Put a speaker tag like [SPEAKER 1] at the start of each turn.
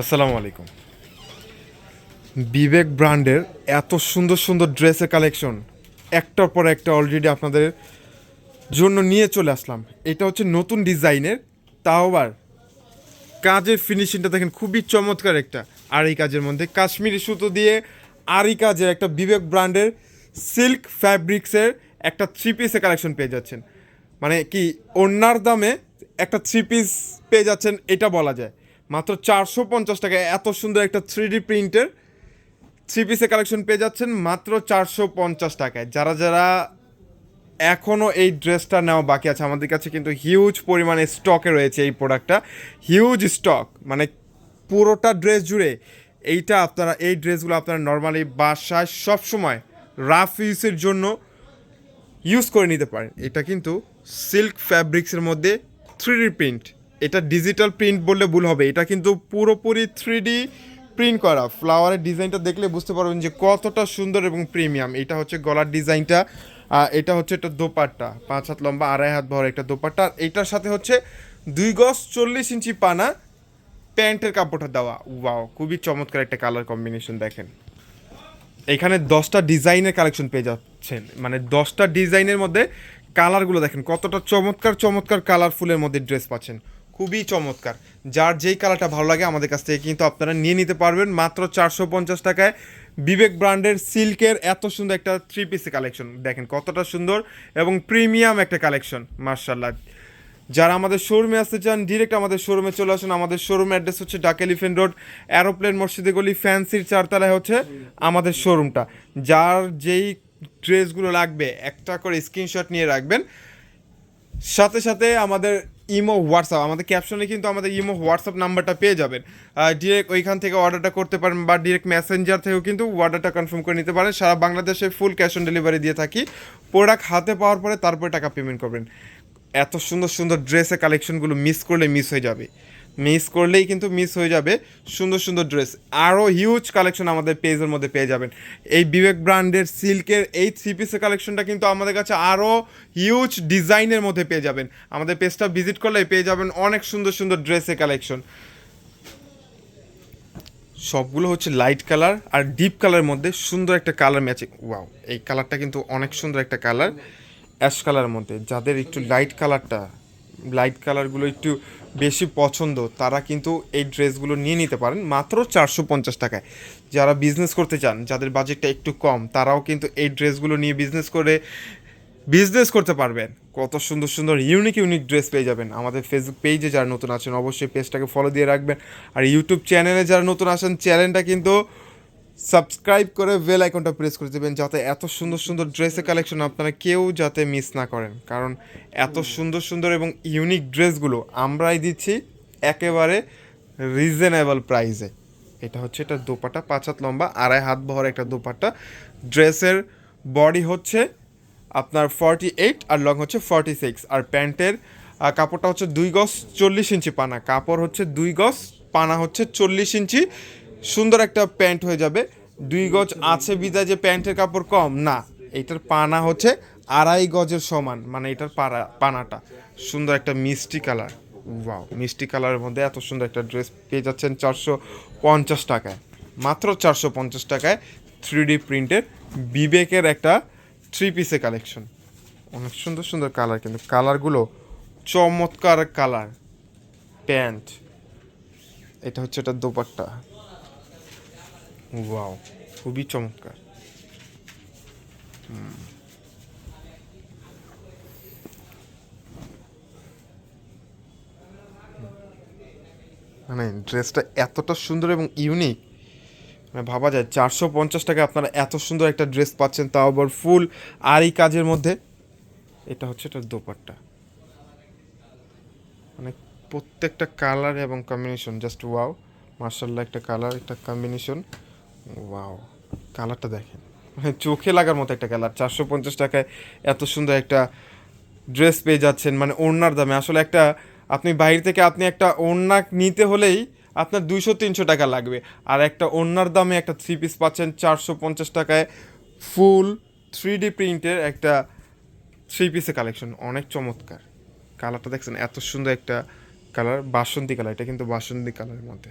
[SPEAKER 1] আসসালামু আলাইকুম। বিবেক ব্র্যান্ডের এত সুন্দর সুন্দর ড্রেসের কালেকশন, একটার পর একটা অলরেডি আপনাদের জন্য নিয়ে চলে আসলাম। এটা হচ্ছে নতুন ডিজাইনের, তাও আবার কাজের ফিনিশিংটা দেখেন খুবই চমৎকার একটা আড়ি কাজের মধ্যে। কাশ্মীরি সুতো দিয়ে আড়ি কাজের একটা বিবেক ব্র্যান্ডের সিল্ক ফ্যাব্রিক্সের একটা থ্রি পিসের কালেকশন পেয়ে যাচ্ছেন। মানে কি অন্যার দামে একটা থ্রি পিস পেয়ে যাচ্ছেন, এটা বলা যায়। মাত্র চারশো পঞ্চাশ টাকায়। এত সুন্দর একটা থ্রি ডি প্রিন্টের থ্রি পিসের কালেকশন পেয়ে যাচ্ছেন মাত্র চারশো পঞ্চাশ টাকায়। যারা যারা এখনও এই ড্রেসটা নেওয়া বাকি আছে, আমাদের কাছে কিন্তু হিউজ পরিমাণে স্টকে রয়েছে এই প্রোডাক্টটা হিউজ স্টক মানে পুরোটা ড্রেস জুড়ে। এইটা আপনারা, এই ড্রেসগুলো আপনারা নর্মালি বাসায় সবসময় রাফ ইউজের জন্য ইউজ করে নিতে পারেন। এটা কিন্তু সিল্ক ফ্যাব্রিক্সের মধ্যে থ্রি প্রিন্ট এটা ডিজিটাল প্রিন্ট বললে ভুল হবে। এটা কিন্তু পুরোপুরি থ্রি প্রিন্ট করা। ফ্লাওয়ারের ডিজাইনটা দেখলে বুঝতে পারবেন যে কতটা সুন্দর এবং প্রিমিয়াম এটা হচ্ছে গলার ডিজাইনটা এটা হচ্ছে একটা দোপাট্টা। পাঁচ হাত লম্বা, আড়াই হাত ভর একটা দোপাট্টা। আর এটার সাথে হচ্ছে দুই গজ চল্লিশ ইঞ্চি পানা প্যান্টের কাপড়টা দেওয়া। ওয়াও খুবই চমৎকার একটা কালার কম্বিনেশন দেখেন। এখানে দশটা ডিজাইনের কালেকশন পেয়ে যাচ্ছেন। মানে দশটা ডিজাইনের মধ্যে কালারগুলো দেখেন। কতটা চমৎকার চমৎকার কালারফুলের মধ্যে ড্রেস পাচ্ছেন। খুবই চমৎকার। যার যেই কালারটা ভালো লাগে আমাদের কাছ থেকে কিন্তু আপনারা নিয়ে নিতে পারবেন। মাত্র চারশো পঞ্চাশ টাকায় বিবেক ব্র্যান্ডের সিল্কের এত সুন্দর একটা থ্রি পিসের কালেকশন দেখেন কতটা সুন্দর এবং প্রিমিয়াম একটা কালেকশন মার্শাল্লাহ যারা আমাদের শোরুমে আসতে চান ডিরেক্ট আমাদের শোরুমে চলে আসুন। আমাদের শোরুম অ্যাড্রেস হচ্ছে ডাক এলিফেন্ট রোড অ্যারোপ্লেন মসজিদে গলি ফ্যান্সির চারতলায় হচ্ছে আমাদের শোরুমটা যার যেই ড্রেসগুলো লাগবে, একটা করে স্ক্রিনশট নিয়ে রাখবেন। সাথে সাথে আমাদের ইমো হোয়াটসঅ্যাপ, আমাদের ক্যাপশনে কিন্তু আমাদের ইমো হোয়াটসঅ্যাপ নাম্বারটা পেয়ে যাবেন। ডিরেক্ট ওইখান থেকে অর্ডারটা করতে পারেন বা ডিরেক্ট মেসেঞ্জার থেকেও কিন্তু অর্ডারটা কনফার্ম করে নিতে পারেন। সারা বাংলাদেশে ফুল ক্যাশ অন ডেলিভারি দিয়ে থাকি। প্রোডাক্ট হাতে পাওয়ার পরে তারপরে টাকা পেমেন্ট করবেন। এত সুন্দর সুন্দর ড্রেসের কালেকশনগুলো মিস করলে মিস হয়ে যাবে। মিস করলেই কিন্তু মিস হয়ে যাবে। সুন্দর সুন্দর ড্রেস আরও হিউজ কালেকশন আমাদের পেজের মধ্যে পেয়ে যাবেন। এই বিবেক ব্র্যান্ডের সিল্কের এই থ্রি পিসের কালেকশনটা কিন্তু আমাদের কাছে আরও হিউজ ডিজাইনের মধ্যে পেয়ে যাবেন। আমাদের পেজটা ভিজিট করলে পেয়ে যাবেন অনেক সুন্দর সুন্দর ড্রেসের কালেকশন সবগুলো হচ্ছে লাইট কালার আর ডিপ কালারের মধ্যে সুন্দর একটা কালার ম্যাচিং ওয়াও এই কালারটা কিন্তু অনেক সুন্দর একটা কালার অ্যাশ কালারের মধ্যে। যাদের একটু লাইট কালারটা লাইট কালারগুলো একটু বেশি পছন্দ, তারা কিন্তু এই ড্রেসগুলো নিয়ে নিতে পারেন মাত্র চারশো পঞ্চাশ টাকায়। যারা বিজনেস করতে চান, যাদের বাজেটটা একটু কম, তারাও কিন্তু এই ড্রেসগুলো নিয়ে বিজনেস করে বিজনেস করতে পারবেন। কত সুন্দর সুন্দর ইউনিক ইউনিক ড্রেস পেয়ে যাবেন। আমাদের ফেসবুক পেজে যারা নতুন আছেন, অবশ্যই পেজটাকে ফলো দিয়ে রাখবেন। আর ইউটিউব চ্যানেলে যারা নতুন আসেন চ্যানেলটা কিন্তু সাবস্ক্রাইব করে বেল আইকনটা প্রেস করে দেবেন যাতে এত সুন্দর সুন্দর ড্রেসের কালেকশন আপনারা কেউ যাতে মিস না করেন। কারণ এত সুন্দর সুন্দর এবং ইউনিক ড্রেসগুলো আমরাই দিচ্ছি একেবারে রিজনেবল প্রাইসে। এটা হচ্ছে এটা দোপাটা পাঁচ হাত লম্বা আড়াই হাত বহর একটা দোপাট্টা। ড্রেসের বডি হচ্ছে আপনার ফর্টি এইট আর লং হচ্ছে ফর্টি সিক্স আর প্যান্টের কাপড়টা হচ্ছে দুই গজ চল্লিশ ইঞ্চি পানা। কাপড় হচ্ছে দুই গজ পানা হচ্ছে চল্লিশ ইঞ্চি। সুন্দর একটা প্যান্ট হয়ে যাবে। দুই গজ আছে বিদায় যে প্যান্টের কাপড় কম? না। এটার পানা হচ্ছে আড়াই গজের সমান মানে এটার পাড়া, পানাটা। সুন্দর একটা মিষ্টি কালার। ওয়াও, মিষ্টি কালারের মধ্যে এত সুন্দর একটা ড্রেস পেয়ে যাচ্ছেন চারশো পঞ্চাশ টাকায়। মাত্র চারশো পঞ্চাশ টাকায় থ্রি ডি প্রিন্টের বিবেকের একটা থ্রি পিসে কালেকশন। অনেক সুন্দর সুন্দর কালার কিন্তু। কালারগুলো চমৎকার কালার। প্যান্ট। এটা হচ্ছে এটা দোপাট্টা। ওয়াও খুবই চমৎকার। মানে ড্রেসটা এতটা সুন্দর এবং ইউনিক মানে ভাবা যায়, চারশো পঞ্চাশ টাকা আপনারা এত সুন্দর একটা ড্রেস পাচ্ছেন, তাও আবার ফুল আরই কাজের মধ্যে। এটা হচ্ছে এটার দোপাট্টা। মানে প্রত্যেকটা কালার এবং কম্বিনেশন জাস্ট ওয়াও মার্শাল্লাহ একটা কালার একটা কম্বিনেশন ওয়াও কালারটা দেখেন। মানে চোখে লাগার মতো একটা কালার চারশো পঞ্চাশ টাকায় এত সুন্দর একটা ড্রেস পেয়ে যাচ্ছেন। মানে ওড়নার দামে। আসলে একটা, আপনি বাইরে থেকে আপনি একটা ওড়না নিতে হলেই আপনার দুইশো তিনশো টাকা লাগবে। আর একটা ওড়নার দামে একটা থ্রি পিস পাচ্ছেন চারশো পঞ্চাশ টাকায় ফুল থ্রি ডি প্রিন্টের একটা থ্রি পিসের কালেকশন অনেক চমৎকার। কালারটা দেখছেন, এত সুন্দর একটা কালার বাসন্তী কালার এটা কিন্তু বাসন্তী কালারের মধ্যে।